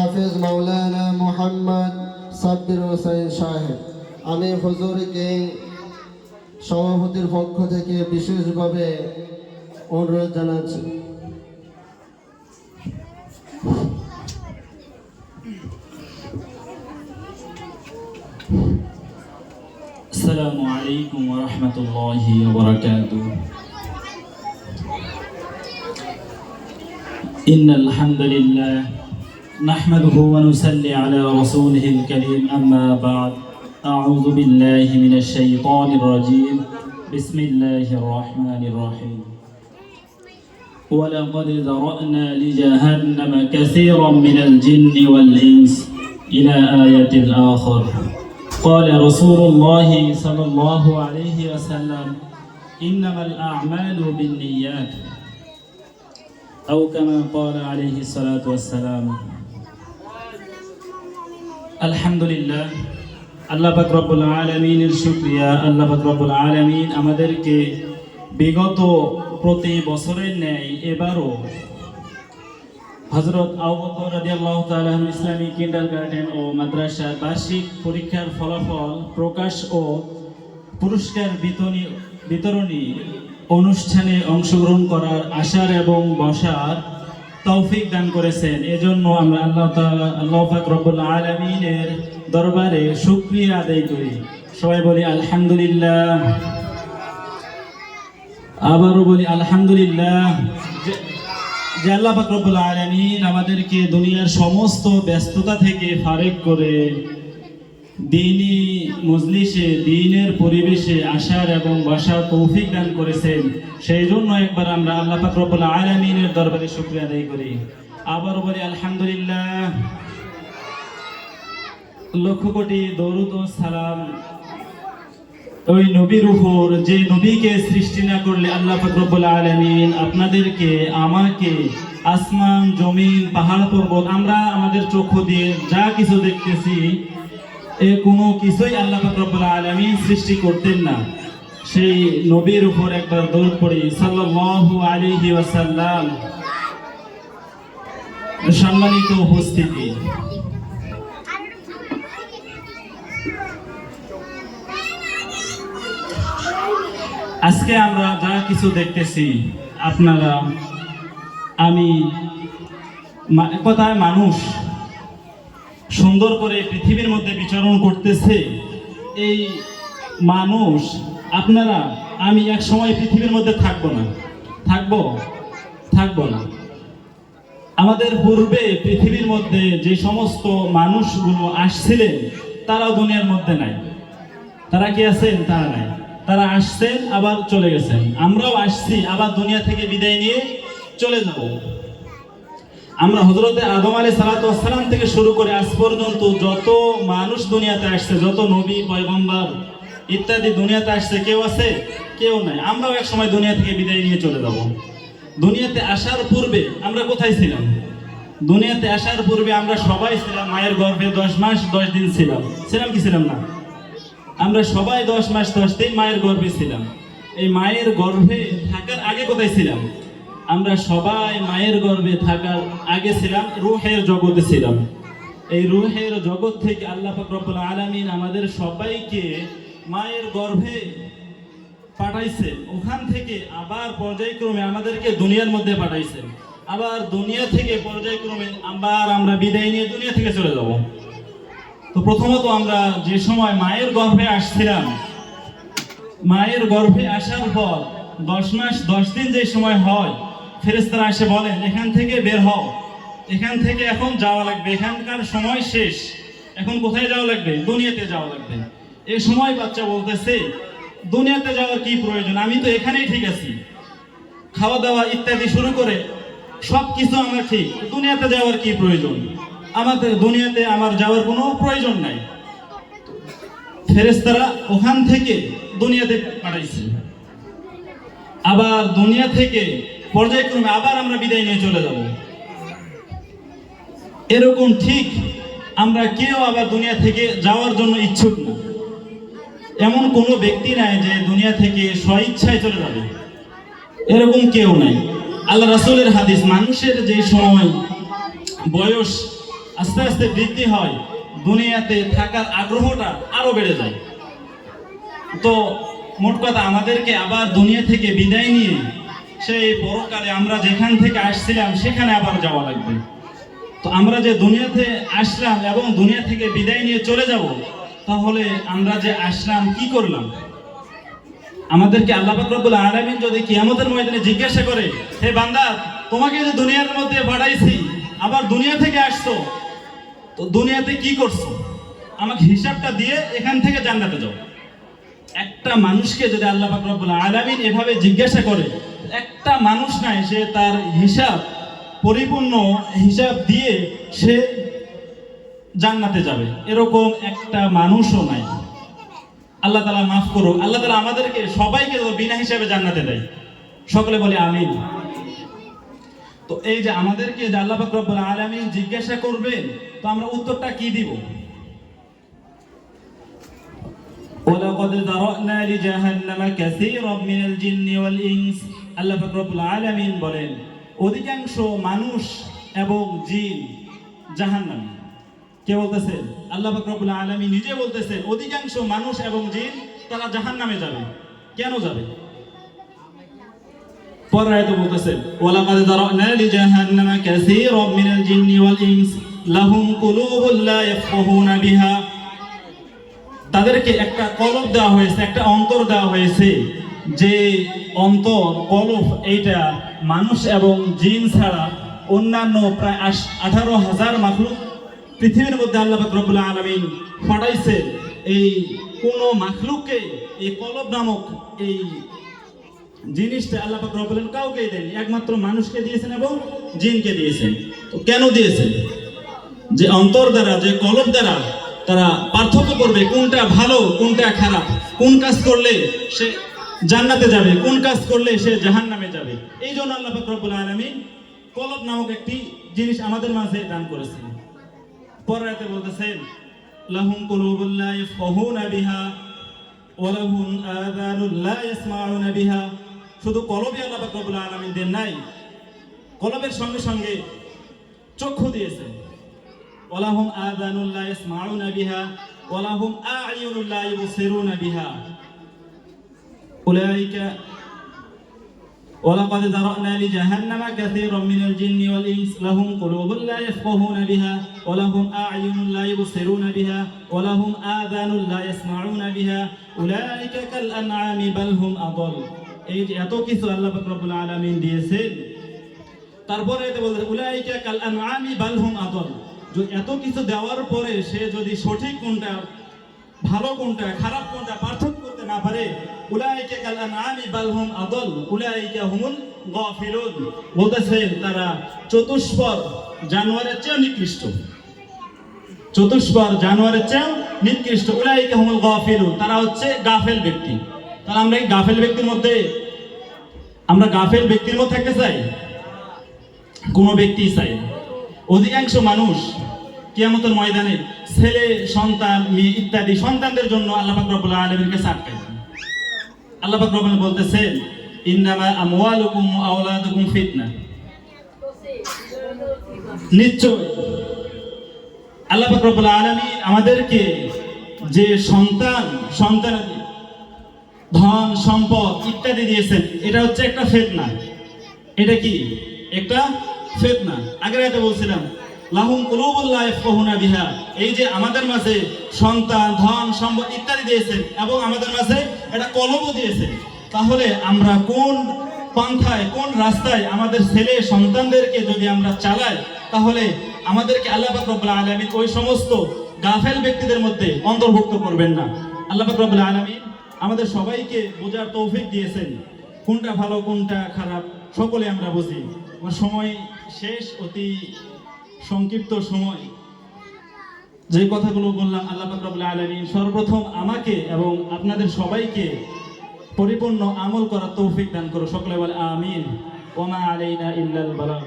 হাফেজ মৌলানা মোহাম্মদ সাব্বির হোসেন সাহেব। আমি হুজুরকে সভাপতির পক্ষ থেকে বিশেষভাবে অনুরোধ জানাচ্ছি। আসসালামু আলাইকুম ওয়া রাহমাতুল্লাহি ওয়া বারাকাতুহু ইন্নাল হামদুলিল্লাহ نحمده ونسلي على رسوله الكريم أما بعد أعوذ بالله من الشيطان الرجيم. بسم الله الرحمن الرحيم. ولقد ذرأنا لجهنم كثيرا من الجن والإنس إلى آية الآخر. قال رسول الله صلى الله عليه وسلم إنما الأعمال بالنيات. أو كما قال عليه الصلاة والسلام আলহামদুলিল্লাহ। আল্লাহ রব্বুল আলমিনের শুক্রিয়া, আল্লাহ রব্বুল আলমিন আমাদেরকে বিগত প্রতি বছরের ন্যায় এবারও হজরত আউবকর রাজিয়াল্লাহ তালাহন ইসলামী কিন্ডার গার্ডেন ও মাদ্রাসার বার্ষিক পরীক্ষার ফলাফল প্রকাশ ও পুরস্কার বিতরণী বিতরণী অনুষ্ঠানে অংশগ্রহণ করার আশার এবং বসার তৌফিক দান করেছেন। এজন্য আমরা আল্লাহ আল্লাহ পাক আলামিনের দরবারে সুক্রিয়া আদায় করি। সবাই বলি আলহামদুলিল্লাহ। আবারও বলি আলহামদুলিল্লাহ। যে- আল্লাহ পাক আলামিন আমাদেরকে দুনিয়ার সমস্ত ব্যস্ততা থেকে ফারেক করে দিনই মজলিসে, দিনের পরিবেশে আসার এবং বসার তৌফিক দান করেছেন। সেই জন্য একবার আমরা আল্লাহ পাক রব্বুল আলামিনের দরবারে শুকরিয়া আদায় করি। আবারও বলি, আলহামদুলিল্লাহ। লক্ষ কোটি দরুদ সালাম। ওই নবীর উপর যে নবীকে সৃষ্টি না করলে আল্লাহ ফকরবুল আলমিন আপনাদেরকে, আমাকে আসমান, জমিন, পাহাড় পর্বত, আমরা আমাদের চক্ষু দিয়ে যা কিছু দেখতেছি এ কোনো কিছুই আল্লাহ ফকরবুল আলমিন সৃষ্টি করতেন না। সেই নবীর উপর একবার দৌড় পড়ি, সাল্লাল্লাহু আলাইহি ওয়াসাল্লাম। সম্মানিত উপস্থিতি। আজকে আমরা যা কিছু দেখতেছি, আপনারা, আমি কথায় মানুষ সুন্দর করে পৃথিবীর মধ্যে বিচরণ করতেছে। এই মানুষ, আপনারা, আমি এক সময় পৃথিবীর মধ্যে থাকব না। থাকব? থাকব না। আমাদের পূর্বে পৃথিবীর মধ্যে যে সমস্ত মানুষগুলো আসছিলেন, তারাও দুনিয়ার মধ্যে নাই। তারা কি আছেন? তারা নাই। তারা আসছেন, আবার চলে গেছেন। আমরাও আসছি, আবার দুনিয়া থেকে বিদায় নিয়ে চলে যাব। আমরা হজরতে আদম আলী সালাতাম থেকে শুরু করে আজ পর্যন্ত যত মানুষ দুনিয়াতে আসছে, যত নবী, পয়গম্বর ইত্যাদি দুনিয়াতে আসছে, কেউ আছে? কেউ নাই। আমরাও এক সময় দুনিয়া থেকে বিদায় নিয়ে চলে যাব। দুনিয়াতে আসার পূর্বে আমরা কোথায় ছিলাম? দুনিয়াতে আসার পূর্বে আমরা সবাই ছিলাম মায়ের গর্ভে দশ মাস, দশ দিন ছিলাম। ছিলাম কি ছিলাম না? আমরা সবাই দশ মাস, দশ দিন মায়ের গর্ভে ছিলাম। এই মায়ের গর্ভে থাকার আগে কোথায় ছিলাম? আমরা সবাই মায়ের গর্ভে থাকার আগে ছিলাম, রুহের জগতে ছিলাম। এই রুহের জগৎ থেকে আল্লাহ ফকরবুল আলমিন আমাদের সবাইকে মায়ের গর্ভে পাঠাইছে ওখান থেকে আবার পর্যায়ক্রমে আমাদেরকে দুনিয়ার মধ্যে পাঠাইছেন। আবার দুনিয়া থেকে পর্যায়ক্রমে আবার আমরা বিদায় নিয়ে দুনিয়া থেকে চলে যাব। তো প্রথমত আমরা যে সময় মায়ের গর্ভে আসছিলাম, মায়ের গর্ভে আসার পর দশ মাস, দশ দিন যে সময় হয় ফেরেস্তারা এসে বলেন এখান থেকে বের হও। এখান থেকে এখন যাওয়া লাগবে। এখানকার সময় শেষ। এখন কোথায় যাওয়া লাগবে? দুনিয়াতে যাওয়া লাগবে। এই সময় বাচ্চা বলতেছে, দুনিয়াতে যাওয়ার কি প্রয়োজন? আমি তো এখানেই ঠিক আছি। খাওয়া দাওয়া ইত্যাদি শুরু করে সব কিছু আমার ঠিক। দুনিয়াতে যাওয়ার কি প্রয়োজন? আমাদের দুনিয়াতে আমার যাওয়ার কোনো প্রয়োজন নাই। ফেরেস্তারা ওখান থেকে দুনিয়াতে পাঠাইছে। আবার দুনিয়া থেকে পর্যায়ক্রমে আবার আমরা বিদায় নিয়ে চলে যাব। এরকম ঠিক আমরা কেউ আবার দুনিয়া থেকে যাওয়ার জন্য ইচ্ছুক না। এমন কোনো ব্যক্তি নাই যে দুনিয়া থেকে স্বইচ্ছায় চলে যাবে। এরকম কেউ নাই। আল্লাহ রাসূলের হাদিস, মানুষের যে সময় বয়স আস্তে আস্তে বৃদ্ধি হয়, দুনিয়াতে থাকার আগ্রহটা আরও বেড়ে যায়। তো মোট কথা আমাদেরকে আবার দুনিয়া থেকে বিদায় নিয়ে সেই পরকালে আমরা যেখান থেকে আসছিলাম, সেখানে আবার যাওয়া লাগবে। তো আমরা যে দুনিয়াতে আসলাম এবং দুনিয়া থেকে বিদায় নিয়ে চলে যাব, তাহলে আমরা যে আসলাম, কি করলাম? আমাদেরকে আল্লাহ রব্বুল আলামিন যদি কিয়ামতের ময়দানে জিজ্ঞাসা করে, হে বান্দা, তোমাকে যে দুনিয়ার মধ্যে পাঠাইছি আবার দুনিয়া থেকে আসছো, তো দুনিয়াতে কি করছ? আমাকে হিসাবটা দিয়ে এখান থেকে জান্নাতে যাও। একটা মানুষকে যদি আল্লাহ রব্বুল আলামিন এভাবে জিজ্ঞাসা করে একটা মানুষ নাই সে তার হিসাব পরিপূর্ণ হিসাব দিয়ে সে জান্নাতে যাবে এরকম একটা মানুষও নাই আল্লাহ তালা মাফ করুক আল্লাহ তালা আমাদেরকে সবাইকে তো বিনা হিসাবে জান্নাতে দেয় সকলে বলে আমিন তো এই যে আমাদেরকে যে আল্লাহ পাক রব্বুল আলামিন জিজ্ঞাসা করবেন তো আমরা উত্তরটা কি দিব ولقد ذرأنا لجهنم كثيرا من الجن والإنس আল্লাহ পাক রব্বুল আলামিন বলেন, অধিকাংশ মানুষ এবং জিন জাহান্নামী। কে বলতেছেন আল্লাহ পাক রব্বুল আলামিন নিজে বলতেছেন, অধিকাংশ মানুষ এবং জিন, তারা জাহান্নামে যাবে। কেন যাবে? তাদেরকে একটা কলব দেওয়া হয়েছে, একটা অন্তর দেওয়া হয়েছে। যে অন্তর কলব এইটা মানুষ এবং জিন ছাড়া অন্যান্য প্রায় আঠারো হাজার মাখলুক পৃথিবীর মধ্যে আল্লাহ রব্বুল আলামিন পাঠাইছে। এই কোন মাখলুককে, এই কলব নামক এই জিনিসটা আল্লাহ আলামিন কাউকেই দেন একমাত্র মানুষকে দিয়েছেন এবং জিনকে দিয়েছেন। তো কেন দিয়েছেন? যে অন্তর দ্বারা, যে কলব দ্বারা তারা পার্থক্য করবে, কোনটা ভালো, কোনটা খারাপ, কোন কাজ করলে সে জান্নাতে যাবে। কোন কাজ করলে সে জাহান্নামে যাবে? এই জন্য আল্লাহ রব্বুল আলামিন কলব নামক একটি জিনিস আমাদের মাঝে দান করেছেন। পরের আয়াতে বলতেছেন লাহুম কুলুবুল লা ইয়াফকাহুনা বিহা ওয়া লাহুম আযানুল লা ইয়াসমাউনা বিহা। শুধু কলবে আল্লাহ রব্বুল আলামিন দেন নাই, কলবের সঙ্গে সঙ্গে চক্ষু দিয়েছেন। ওয়ালাহুম আযানুল লা ইয়াসমাউনা বিহা ওয়ালাহুম আ'য়ুনুল লা ইউবসিরুনা বিহা। উলাইকা ولقد ذرأنا لجهنم كثيرا من الجن والإنس لهم قلوب لا يفقهون بها ولهم أعين لا يبصرون بها ولهم آذان لا يسمعون بها أولئك كالأنعام بل هم أضل এই যে এত কিছু আল্লাহ পাক রব্বুল আলামিন দিয়েছেন তারপরে এতে বলতে উলাইকা কাল আনআমি বাল হুম আদল যে এত কিছু দেওয়ার পরে সে যদি সঠিক কোনটা ভালো কোনটা খারাপ কোনটা পার্থক্য করতে না পারে। কাল আনআমি বাল হুম আদল, উলাইকা হুমুল গাফিলুন। বলতেছেন তারা, চতুষ্পদ জানোয়ারের চেয়ে নিকৃষ্ট। চতুষ্পদ জানোয়ারের চেয়ে নিকৃষ্ট, উলাইকা হুমুল গাফিলুন। তারা হচ্ছে গাফেল ব্যক্তি। তাহলে আমরা এই গাফেল ব্যক্তির মধ্যে, আমরা গাফেল ব্যক্তির মধ্যে থাকতে চাই? কোনো ব্যক্তি চাই। অধিকাংশ মানুষ কিয়ামতের ময়দানে ছেলে, সন্তান, মেয়ে ইত্যাদি সন্তানদের জন্য আল্লাহ পাক রব্বুল আলামিনের কাছে আটকায় আল্লাহ পাক রব্বুল বলতেছেন ইন্নামা আমওয়ালুকুম ওয়া আওলাদুকুম ফিতনা। নিশ্চয় আল্লাহ পাক রব্বুল আলামিন আমাদেরকে যে সন্তান সন্তান ধন, সম্পদ ইত্যাদি দিয়েছেন, এটা হচ্ছে একটা ফেতনা। এটা কি? একটা ফেতনা। আগের রাতে বলছিলাম বিহা। এই যে আমাদের মাঝে সন্তান, ধন, সম্পদ ইত্যাদি দিয়েছেন এবং আমাদের মাঝে তাহলে আমরা কোন পন্থায়, কোন রাস্তায় আমাদের ছেলে সন্তানদেরকে যদি আমরা চালাই, তাহলে আমাদেরকে আল্লাহ পাক রব্বুল আলামিন ওই সমস্ত গাফেল ব্যক্তিদের মধ্যে অন্তর্ভুক্ত করবেন না। আল্লাহ পাক রব্বুল আলামিন আমাদের সবাইকে বোঝার তৌফিক দিয়েছেন। কোনটা ভালো, কোনটা খারাপ, সকলে আমরা বুঝি। আমার সময় শেষ, অতি সংক্ষিপ্ত সময়। যে কথাগুলো বললাম আল্লাহ পাক আলমিন, সর্বপ্রথম আমাকে এবং আপনাদের সবাইকে পরিপূর্ণ আমল করার তৌফিক দান করো। সকলে বলে আমিন। ওমা আলাইনা ইল্লাল বালাগ